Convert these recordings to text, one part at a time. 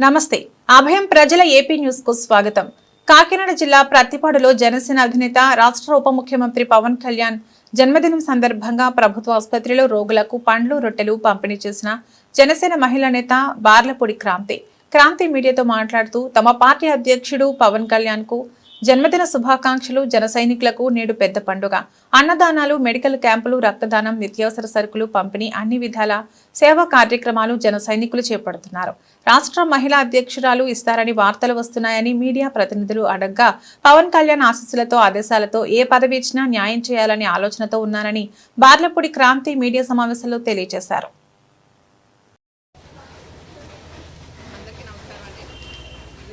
నమస్తే. అభయం ప్రజల ఏపీ న్యూస్కు స్వాగతం. కాకినాడ జిల్లా ప్రత్తిపాడులో జనసేన అధినేత రాష్ట్ర ఉప ముఖ్యమంత్రి పవన్ కళ్యాణ్ జన్మదినం సందర్భంగా ప్రభుత్వ ఆసుపత్రిలో రోగులకు పండ్లు రొట్టెలు పంపిణీ చేసిన జనసేన మహిళా నేత బార్లపూడి క్రాంతి. క్రాంతి మీడియాతో మాట్లాడుతూ తమ పార్టీ అధ్యక్షుడు పవన్ కళ్యాణ్కు జన్మదిన శుభాకాంక్షలు జన సైనికులకు నేడు పెద్ద పండుగ. అన్నదానాలు మెడికల్ క్యాంపులు రక్తదానం నిత్యావసర సరుకులు పంపిణీ అన్ని విధాల సేవా కార్యక్రమాలు జన సైనికులు చేపడుతున్నారు. రాష్ట్ర మహిళా అధ్యక్షురాలు ఇస్తారని వార్తలు వస్తున్నాయని మీడియా ప్రతినిధులు అడగ్గా పవన్ కళ్యాణ్ ఆశీస్సులతో ఆదేశాలతో ఏ పదవి ఇచ్చినా న్యాయం చేయాలనే ఆలోచనతో ఉన్నానని బార్లపూడి క్రాంతి మీడియా సమావేశంలో తెలియజేశారు.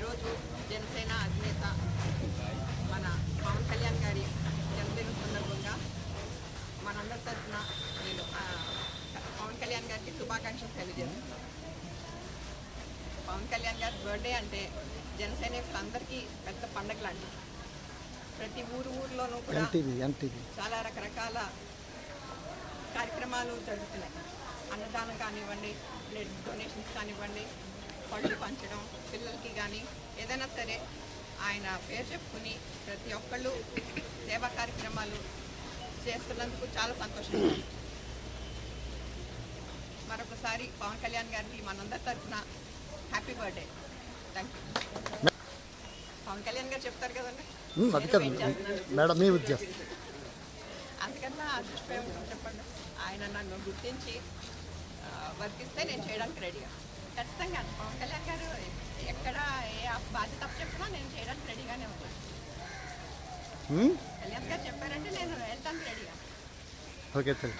ఈరోజు జనసేన అధినేత మన పవన్ కళ్యాణ్ గారి జన్మదిన సందర్భంగా మనందరి తరఫున నేను పవన్ కళ్యాణ్ గారికి శుభాకాంక్షలు తెలియజేస్తున్నాను. పవన్ కళ్యాణ్ గారి బర్త్డే అంటే జన సైనికులందరికీ పెద్ద పండగ లాంటిది. ప్రతి ఊరు ఊర్లోనూ కూడా చాలా రకరకాల కార్యక్రమాలు జరుగుతున్నాయి. అన్నదానం కానివ్వండి బ్లడ్ డొనేషన్స్ కానివ్వండి పళ్ళు పంచడం పిల్లలకి కానీ ఏదైనా సరే ఆయన పేరు చెప్పుకుని ప్రతి ఒక్కళ్ళు సేవా కార్యక్రమాలు చేస్తున్నందుకు చాలా సంతోషంగా ఉంది. మరొకసారి పవన్ కళ్యాణ్ గారికి మనందరి తరఫున happy birthday. Thank you Pawan Kalyan garu చెప్తారు కదండి? ఉమ్, అది కదా మేడం మీ ఉద్దేశం అంతకన్నా అదృష్టం చెప్పండి. ఆయన నన్ను గుర్తించి వర్తిస్తే నేను చేయడానికి రెడీగా ఖచ్చితంగా. పవన్ కళ్యాణ్ గారు ఎక్కడ ఏ బాధ్యత తప్పు చెప్పినా నేను చేయడానికి రెడీగానే ఉన్నాను. ఉమ్, కళ్యాణ్ గారు చెప్పారంటే నేను వెళ్ళడానికి రెడీగా ఓకే థ్యాంక్